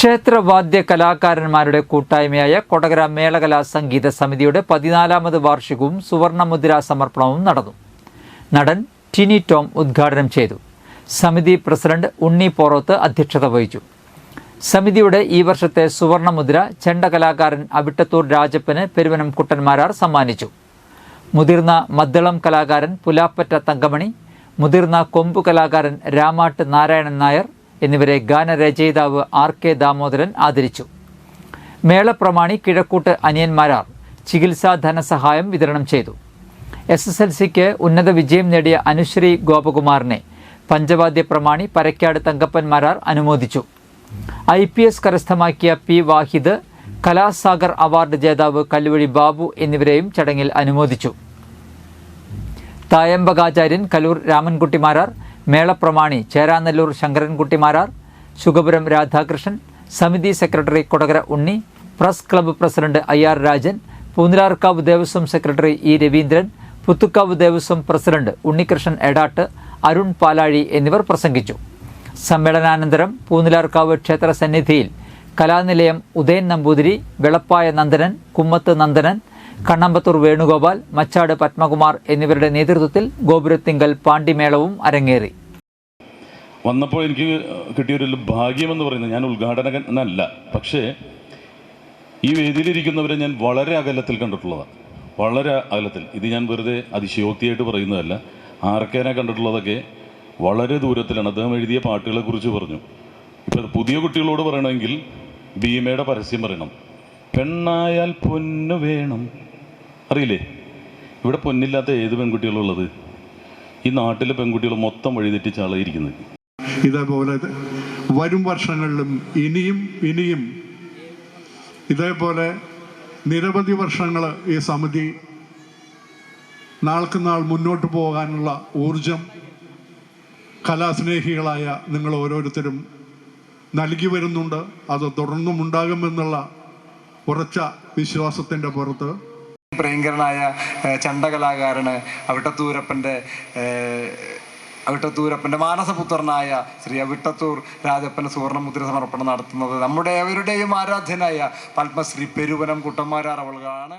ക്ഷേത്രവാദ്യ കലാകാരന്മാരുടെ കൂട്ടായ്മയായ കൊടകര മേളകലാ സംഗീത സമിതിയുടെ പതിനാലാമത് വാർഷികവും സുവർണമുദ്ര സമർപ്പണവും നടന്നു. നടൻ ടിനി ടോം ഉദ്ഘാടനം ചെയ്തു. സമിതി പ്രസിഡന്റ് ഉണ്ണി പോറോത്ത് അധ്യക്ഷത വഹിച്ചു. സമിതിയുടെ ഈ വർഷത്തെ സുവർണമുദ്ര ചെണ്ട കലാകാരൻ അവിട്ടത്തൂർ രാജപ്പന് പെരുവനം കുട്ടന്മാരാർ സമ്മാനിച്ചു. മുതിർന്ന മദ്ദളം കലാകാരൻ പുലാപ്പറ്റ തങ്കമണി മുതിർന്ന കൊമ്പു കലാകാരൻ രാമാട്ട് നാരായണൻ നായർ എന്നിവരെ ഗാനരചയിതാവ് ആർ കെ ദാമോദരൻ ആദരിച്ചു. മേളപ്രമാണി കിഴക്കൂട്ട് അനിയന്മാരാർ ചികിത്സാ ധനസഹായം വിതരണം ചെയ്തു. എസ് എസ് എൽ സിക്ക് ഉന്നത വിജയം നേടിയ അനുശ്രീ ഗോപകുമാറിനെ പഞ്ചവാദ്യ പ്രമാണി പരക്കാട് തങ്കപ്പൻമാരാർ അനുമോദിച്ചു. ഐ പി എസ് കരസ്ഥമാക്കിയ പി വാഹിദ് കലാസാഗർ അവാർഡ് ജേതാവ് കല്ലുവഴി ബാബു എന്നിവരെയും ചടങ്ങിൽ അനുമോദിച്ചു. തായമ്പകാചാര്യൻ കലൂർ രാമൻകുട്ടിമാരാർ മേളപ്രമാണി ചേരാനെല്ലൂർ ശങ്കരൻകുട്ടിമാരാർ ശുഗപുരം രാധാകൃഷ്ണൻ സമിതി secretary Kodakara Unni press club president I R Rajan Poonilarkavu Devaswom secretary E Raveendran Puthukkavu Devaswom president Unnikrishnan Edattu Arun Palazhi എന്നിവർ പ്രസംഗിച്ചു. സമ്മേളനാനന്തരം പൂന്തിലാർക്കാവ് ക്ഷേത്ര സന്നിധിയിൽ കലാനിലയം ഉദയൻ നമ്പൂതിരി വെളപ്പായ നന്ദനൻ കുമ്മത്ത് നന്ദനൻ കണ്ണമ്പത്തൂർ വേണുഗോപാൽ മച്ചാട് പത്മകുമാർ എന്നിവരുടെ നേതൃത്വത്തിൽ ഗോപുരത്തിങ്കൽ പാണ്ടിമേളവും അരങ്ങേറി. വന്നപ്പോൾ എനിക്ക് കിട്ടിയൊരു ഭാഗ്യമെന്ന് പറയുന്നത് ഞാൻ ഉദ്ഘാടകനല്ല പക്ഷേ ഈ വേദിയിലിരിക്കുന്നവരെ ഞാൻ വളരെ അകലത്തിൽ കണ്ടിട്ടുള്ളതാണ് വളരെ അകലത്തിൽ. ഇത് ഞാൻ വെറുതെ അതിശയോക്തിയായിട്ട് പറയുന്നതല്ല. ആർക്കേനെ കണ്ടിട്ടുള്ളതൊക്കെ വളരെ ദൂരത്തിലാണ്. അദ്ദേഹം എഴുതിയ പാട്ടുകളെ കുറിച്ച് പറഞ്ഞു. ഇപ്പം പുതിയ കുട്ടികളോട് പറയണമെങ്കിൽ ഭീമയുടെ പരസ്യം പറയണം. പെണ്ണായാൽ പൊന്നു വേണം. അറിയില്ലേ? ഇവിടെ പൊന്നില്ലാത്ത ഏത് പെൺകുട്ടികളുള്ളത് ഈ നാട്ടിലെ പെൺകുട്ടികൾ മൊത്തം വഴിതെറ്റിച്ച് ആളായിരിക്കുന്നത് ഇതേപോലെ വരും വർഷങ്ങളിലും ഇനിയും ഇനിയും ഇതേപോലെ നിരവധി വർഷങ്ങൾ ഈ സമിതി നാൾക്ക് നാൾ മുന്നോട്ട് പോകാനുള്ള ഊർജം കലാസ്നേഹികളായ നിങ്ങൾ ഓരോരുത്തരും നൽകി വരുന്നുണ്ട്. അത് തുടർന്നും ഉണ്ടാകുമെന്നുള്ള ഉറച്ച വിശ്വാസത്തിന്റെ പുറത്ത് പ്രിയങ്കരനായ ചണ്ടകലാകാരന് അവിട്ടത്തൂരപ്പന്റെ അവിട്ടത്തൂരപ്പന്റെ മാനസപുത്രനായ ശ്രീ അവിട്ടത്തൂർ രാജപ്പന് സുവർണമുദ്ര സമർപ്പണം നടത്തുന്നത് നമ്മുടെ അവരുടെയും ആരാധ്യനായ പത്മശ്രീ പെരുവനം കുട്ടന്മാരാർ അവളുകളാണ്.